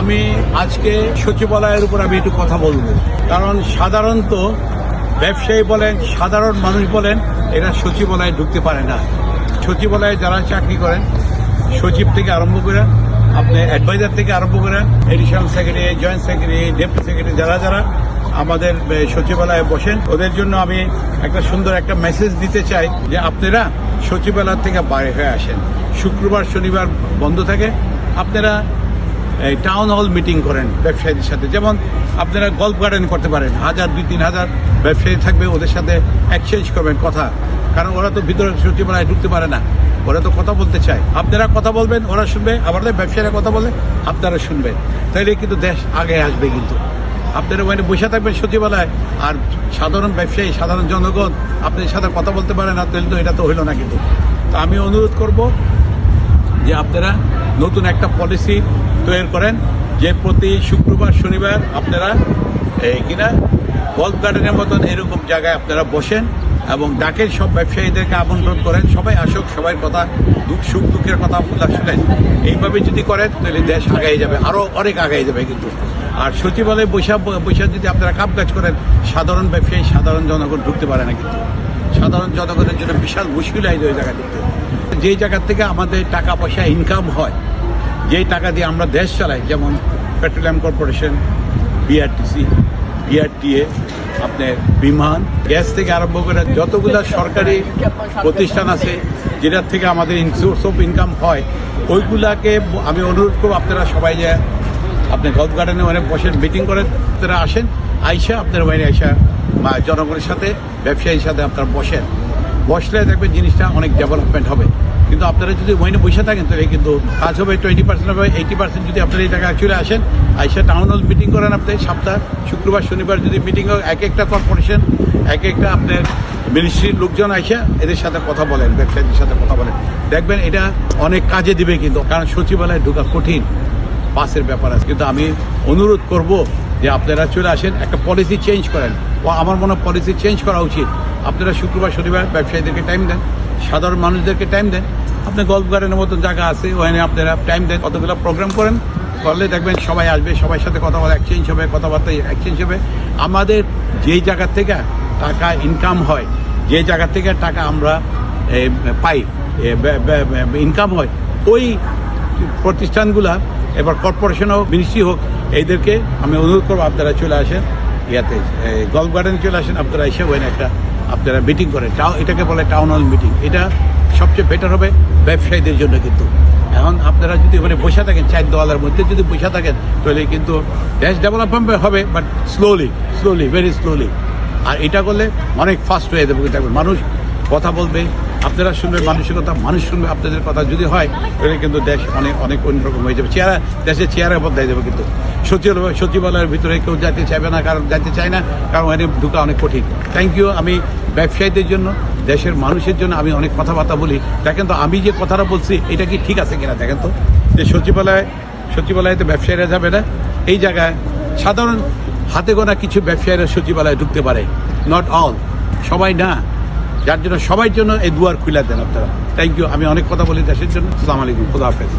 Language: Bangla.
আমি আজকে সচিবালয়ের উপর আমি একটু কথা বলব। কারণ সাধারণত ব্যবসায়ী বলেন, সাধারণ মানুষ বলেন, এরা সচিবালয়ে ঢুকতে পারে না। সচিবালয়ে যারা চাকরি করেন, সচিব থেকে আরম্ভ করে, আপনি অ্যাডভাইজার থেকে আরম্ভ করে additional secretary joint secretary deputy secretary যারা যারা আমাদের সচিবালয়ে বসেন, ওদের জন্য আমি একটা সুন্দর একটা মেসেজ দিতে চাই যে আপনারা সচিবালয় থেকে বাইরে হয়ে আসেন। শুক্রবার, শনিবার বন্ধ থাকে। আপনারা টাউন হল মিটিং করেন ব্যবসায়ীদের সাথে। যেমন আপনারা গল্ফ গার্ডেন করতে পারেন, হাজার, দুই, তিন হাজার ব্যবসায়ী থাকবে ওদের সাথে এক্সচেঞ্জ করবেন কথা। কারণ ওরা তো ভিতরে সচিবালয়ে ঢুকতে পারে না। ওরা তো কথা বলতে চায়। আপনারা কথা বলবেন, ওরা শুনবে আমাদের ব্যবসায়ীরা কথা বলে, আপনারা শুনবেন। তাইলে কিন্তু দেশ আগে আসবে কিন্তু। আপনারা ওখানে বসে থাকবেন সচিবালয়, আর সাধারণ ব্যবসায়ী, সাধারণ জনগণ আপনাদের সাথে কথা বলতে পারে না তাহলে তো এটা তো হইল না কিন্তু। তো আমি অনুরোধ করব যে আপনারা নতুন একটা পলিসি তৈরি করেন যে প্রতি শুক্রবার, শনিবার আপনারা এই কিনা গল্ফ গার্ডেনের মতন এরকম জায়গায় আপনারা বসেন এবং ডাকের সব ব্যবসায়ীদেরকে আমন্ত্রণ করেন। সবাই আসুক, সবাই কথা দুঃখ সুখ দুঃখের কথা আপনারা শুনেন। এইভাবে যদি করেন, তাহলে দেশ আগাই যাবে আরও অনেক আগাই যাবে কিন্তু। আর সচিবালয়ে বৈশাখ বৈশাখ যদি আপনারা কাম কাজ করেন, সাধারণ ব্যবসায়ী, সাধারণ জনগণ ঢুকতে পারে না কিন্তু। সাধারণ জনগণের জন্য বিশাল মুশকিল হয় ওই জায়গা ঢুকতে যেই জায়গা থেকে আমাদের টাকা পয়সা ইনকাম হয়, যেই টাকা দিয়ে আমরা দেশ চালাই, যেমন পেট্রোলিয়াম কর্পোরেশন বিআরটিসি বিআরটিএ আপনার বিমান, গ্যাস থেকে আরম্ভ করে যতগুলো সরকারি প্রতিষ্ঠান আছে যেটার থেকে আমাদের সোর্স অফ ইনকাম হয়, ওইগুলাকে আমি অনুরোধ করব আপনারা সবাই যে আপনি গল্ফ গার্ডেনে অনেক বসেন মিটিং করেন, আপনারা আসেন, আইসা আপনার বাইরে আইসা বা জনগণের সাথে, ব্যবসায়ীর সাথে আপনারা বসেন। বসলে দেখবেন জিনিসটা অনেক ডেভেলপমেন্ট হবে। কিন্তু আপনারা যদি ওইনে বসে থাকেন তাহলে কিন্তু কাজ হবে টোয়েন্টি পার্সেন্ট হবে এইটি পার্সেন্ট যদি আপনারা এই জায়গায় অ্যাকচুয়ালি আসেন, আইসা টাউন হল মিটিং করেন আপনি, সপ্তাহ, শুক্রবার, শনিবার যদি মিটিং হয়, এক একটা কর্পোরেশন এক একটা আপনার মিনিস্ট্রির লোকজন আইসা এদের সাথে কথা বলেন, ব্যবসায়ীদের সাথে কথা বলেন। দেখবেন এটা অনেক কাজে দিবে কিন্তু, কারণ সচিবালয়ে ঢোকা কঠিন পাসের ব্যাপার আছে। কিন্তু আমি অনুরোধ করব যে আপনারা চলে আসেন, একটা পলিসি চেঞ্জ করেন। ও আমার মনে হয় পলিসি চেঞ্জ করা উচিত। আপনারা শুক্রবার, শনিবার ব্যবসায়ীদেরকে টাইম দেন, সাধারণ মানুষদেরকে টাইম দেন আপনি গল্ফ গার্ডেনের মতন জায়গা আছে, ওখানে আপনারা টাইম দেন, কতগুলো প্রোগ্রাম করেন, করলে দেখবেন সবাই আসবে সবার সাথে কথা বলা এক্সচেঞ্জ হবে, কথাবার্তা এক্সচেঞ্জ হবে। আমাদের যেই জায়গা থেকে টাকা ইনকাম হয় যে জায়গা থেকে টাকা আমরা পাই ইনকাম হয়, ওই প্রতিষ্ঠানগুলা, এবার কর্পোরেশন হোক মিনিস্ট্রি হোক এইদেরকে আমি অনুরোধ করব, আপনারা চলে আসেন, ইয়াতে গল্ফ গার্ডেন চলে আসেন, আপনারা এসে ওখানে একটা, আপনারা মিটিং করেন। এটাকে বলে টাউন হল মিটিং এটা সবচেয়ে বেটার হবে ব্যবসায়ীদের জন্য কিন্তু। এখন আপনারা যদি ওখানে বসে থাকেন চার দেওয়ালের মধ্যে, যদি বসে থাকেন, তাহলে কিন্তু দেশ ডেভেলপমেন্ট হবে but slowly slowly very slowly আর এটা করলে অনেক ফাস্ট হয়ে যাবে মানুষ কথা বলবে আপনারা শুনবেন মানুষের কথা মানুষ শুনবে আপনাদের কথা যদি হয়, তাহলে কিন্তু দেশ অনেক অনেক অন্যরকম হয়ে যাবে। চেহারা, দেশের চেহারা বদলাই যাবে কিন্তু। সচিবালয় সচিবালয়ের ভিতরে কেউ যেতে চাইবে না, কারণ যেতে চায় না, কারণ ওখানে ঢুকা অনেক কঠিন। থ্যাংক ইউ আমি ব্যবসায়ীদের জন্য, দেশের মানুষের জন্য আমি অনেক কথাবার্তা বলি। দেখেন তো, আমি যে কথাটা বলছি, এটা কি ঠিক আছে কিনা দেখেন তো? যে সচিবালয়, সচিবালয়তে ব্যবসায়ীরা যাবে না, এই জায়গায় সাধারণ হাতে গোনা কিছু ব্যবসায়ীরা সচিবালয়ে ঢুকতে পারে। নট অল সবাই না। যার জন্য সবাই জন্য এই দুয়ার খুলে দেন আপনারা। থ্যাংক ইউ আমি অনেক কথা বলি দেশের জন্য। আসসালামু আলাইকুম। খুদা হাফেজ।